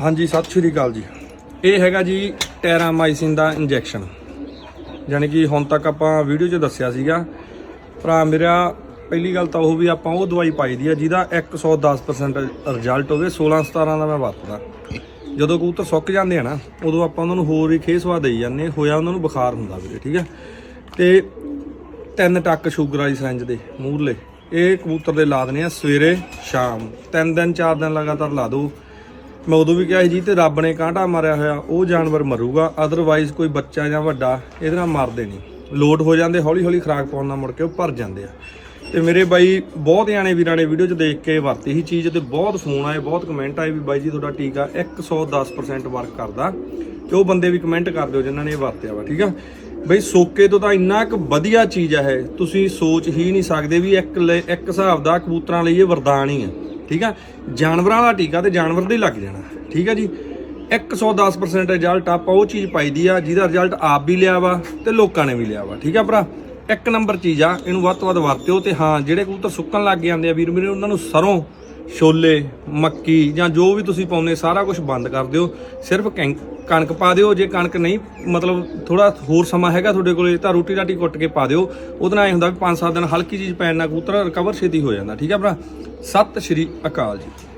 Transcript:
ਹਾਂਜੀ, ਸਤਿ ਸ਼੍ਰੀ ਅਕਾਲ ਜੀ। ਇਹ ਹੈਗਾ ਜੀ ਟੈਰਾਮਾਈਸਿਨ ਦਾ ਇੰਜੈਕਸ਼ਨ। ਯਾਨੀ ਕਿ ਹੁਣ ਤੱਕ ਆਪਾਂ ਵੀਡੀਓ 'ਚ ਦੱਸਿਆ ਸੀਗਾ। ਭਰਾ, ਮੇਰਾ ਪਹਿਲੀ ਗੱਲ ਤਾਂ ਉਹ ਵੀ ਆਪਾਂ ਉਹ ਦਵਾਈ ਪਾਈ ਦੀ ਆ, ਜਿਹਦਾ 110% ਰਿਜ਼ਲਟ ਹੋਵੇ 16 17 ਦਾ ਮੈਂ ਵਰਤਦਾ। ਜਦੋਂ ਕਬੂਤਰ ਸੁੱਕ ਜਾਂਦੇ ਆ ਨਾ, ਉਦੋਂ ਆਪਾਂ ਉਹਨਾਂ ਨੂੰ ਹੋਰ ਹੀ ਖੇਸਵਾ ਦੇਈ ਜਾਂਦੇ ਹੋਇਆ ਉਹਨਾਂ ਨੂੰ ਬੁਖਾਰ ਹੁੰਦਾ ਵੀਰੇ, ਠੀਕ ਹੈ ਤੇ ਤਿੰਨ ਟੱਕ ਸ਼ੂਗਰ ਵਾਲੀ ਸਰੰਜ ਦੇ, ਮੂਹਰਲੇ। ਇਹ ਕਬੂਤਰ ਦੇ ਲਾ ਦਨੇ ਆ ਸਵੇਰੇ, ਸ਼ਾਮ। ਤਿੰਨ ਦਿਨ, ਚਾਰ ਦਿਨ ਲਗਾਤਾਰ ਲਾ ਦਿਓ। ਮੈਂ ਉਦੋਂ ਵੀ ਕਿਹਾ ਸੀ ਜੀ ਤੇ ਰੱਬ ਨੇ ਕਾਂਟਾ ਮਾਰਿਆ ਹੋਇਆ, ਉਹ ਜਾਨਵਰ ਮਰੂਗਾ ਅਦਰਵਾਈਜ਼ ਕੋਈ ਬੱਚਾ ਜਾਂ ਵੱਡਾ ਇਹਦੇ ਨਾਲ ਮਰਦੇ ਨਹੀਂ। ਲੋਡ ਹੋ ਜਾਂਦੇ ਹੌਲੀ ਹੌਲੀ ਖਰਾਕ ਪਾਉਣ ਨਾਲ ਮੁੜ ਕੇ ਉਹ ਭਰ ਜਾਂਦੇ ਆ। ਤੇ ਮੇਰੇ ਬਾਈ, ਬਹੁਤ ਜਾਣੇ ਵੀਰਾਂ ਨੇ ਵੀਡੀਓ 'ਚ ਦੇਖ ਕੇ ਵਰਤੀ ਸੀ ਚੀਜ਼ ਤੇ ਬਹੁਤ ਫੋਨ ਆਏ ਬਹੁਤ ਕਮੈਂਟ ਆਏ ਵੀ ਬਾਈ ਜੀ ਤੁਹਾਡਾ ਟੀਕਾ 110% ਵਰਕ ਕਰਦਾ। ਤੇ ਉਹ ਬੰਦੇ ਵੀ ਕਮੈਂਟ ਕਰ ਦਿਓ ਜਿਨ੍ਹਾਂ ਨੇ ਇਹ ਵਰਤਿਆ ਵਾ, ਠੀਕ ਆ? ਬਈ, ਸੋਕੇ ਤੋਂ ਤਾਂ ਇੰਨਾ ਕੁ ਵਧੀਆ ਚੀਜ਼ ਹੈ ਇਹ। ਤੁਸੀਂ ਸੋਚ ਹੀ ਨਹੀਂ ਸਕਦੇ ਵੀ ਇੱਕ ਲੈ- ਇੱਕ ਹਿਸਾਬ ਦਾ ਕਬੂਤਰਾਂ ਲਈ ਇਹ ਵਰਦਾਨ ਹੀ ਹੈ ਠੀਕ ਆ? ਜਾਨਵਰਾਂ ਦਾ ਟੀਕਾ ਤੇ ਜਾਨਵਰ ਦੇ ਹੀ ਲੱਗ ਜਾਣਾ, ਠੀਕ ਆ ਜੀ? 110% ਰਿਜ਼ਲਟ ਆਪਾਂ ਉਹ ਚੀਜ਼ ਪਾਈਦੀ ਆ, ਜਿਹਦਾ ਰਿਜ਼ਲਟ ਆਪ ਵੀ ਲਿਆ ਵਾ ਤੇ ਲੋਕਾਂ ਨੇ ਵੀ ਲਿਆ ਵਾ, ਠੀਕ ਆ ਭਰਾ? ਇੱਕ ਨੰਬਰ ਚੀਜ਼ ਆ, ਇਹਨੂੰ ਵੱਧ ਤੋਂ ਵੱਧ ਵਰਤਿਓ ਤੇ ਹਾਂ, ਜਿਹੜੇ ਕਬੂਤਰ ਸੁੱਕਣ ਲੱਗ ਜਾਂਦੇ ਆ ਵੀਰ ਮੇਰੇ ਉਹਨਾਂ ਨੂੰ ਸਰੋਂ ਛੋਲੇ, ਮੱਕੀ ਜਾਂ ਜੋ ਵੀ ਤੁਸੀਂ ਪਾਉਨੇ ਸਾਰਾ ਕੁਝ ਬੰਦ ਕਰ ਦਿਓ। ਸਿਰਫ ਕੈਂ- ਕਣਕ ਪਾ ਦਿਓ। ਜੇ ਕਣਕ ਨਹੀਂ, ਮਤਲਬ ਥੋੜਾ ਹੋਰ ਸਮਾਂ ਹੈਗਾ ਤੁਹਾਡੇ ਕੋਲੇ, ਤਾਂ ਰੋਟੀ ਰਾਟੀ ਕੁੱਟ ਕੇ ਪਾ ਦਿਓ। ਉਹਦੇ ਨਾਲ ਇਹ ਹੁੰਦਾ ਵੀ 5-7 ਦਿਨ ਹਲਕੀ ਚੀਜ਼ ਪੈਣ ਨਾਲ ਕਬੂਤਰ ਰਿਕਵਰ ਛੇਤੀ ਹੋ ਜਾਂਦਾ। ਠੀਕ ਹੈ ਭਰਾ? ਸਤਿ ਸ਼੍ਰੀ ਅਕਾਲ ਜੀ।